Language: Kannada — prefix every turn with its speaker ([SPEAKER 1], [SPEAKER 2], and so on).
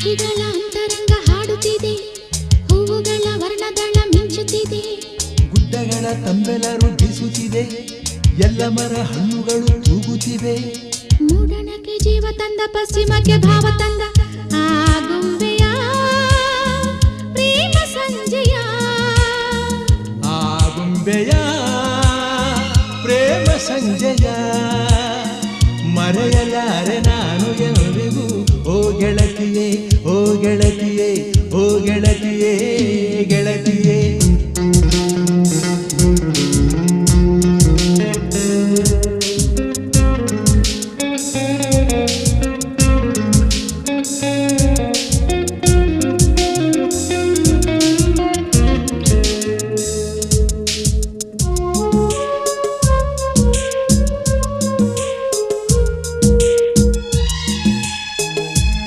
[SPEAKER 1] ಹಕ್ಕಿಗಳ ಅಂತರಂಗ ಹಾಡುತ್ತಿದೆ. ಹೂವುಗಳ ವರ್ಣದಳ ಮಿಂಚುತ್ತಿದೆ.
[SPEAKER 2] ಗುಡ್ಡಗಳ ತಂಬೆಲ ರುದ್ಧಿಸುತ್ತಿದೆ ಎಲ್ಲ ಮರ ಹಣ್ಣುಗಳು ತೂಗುತ್ತಿವೆ
[SPEAKER 1] ಮೂಡಣಕ್ಕೆ ಜೀವ ತಂದ ಪಶ್ಚಿಮಕ್ಕೆ ಭಾವ ತಂದ. ಆ ಗೊಂಬೆಯ ಪ್ರೇಮ ಸಂಜೆಯ.
[SPEAKER 2] ಆ ಮರೆಯಲಾರೆ ನಾನು ಎಂದಿಗೂ ಓ ಗೆಳತಿಯೇ ಗೆಳತಿಯೇ ಓ ಗೆಳತಿಯೇ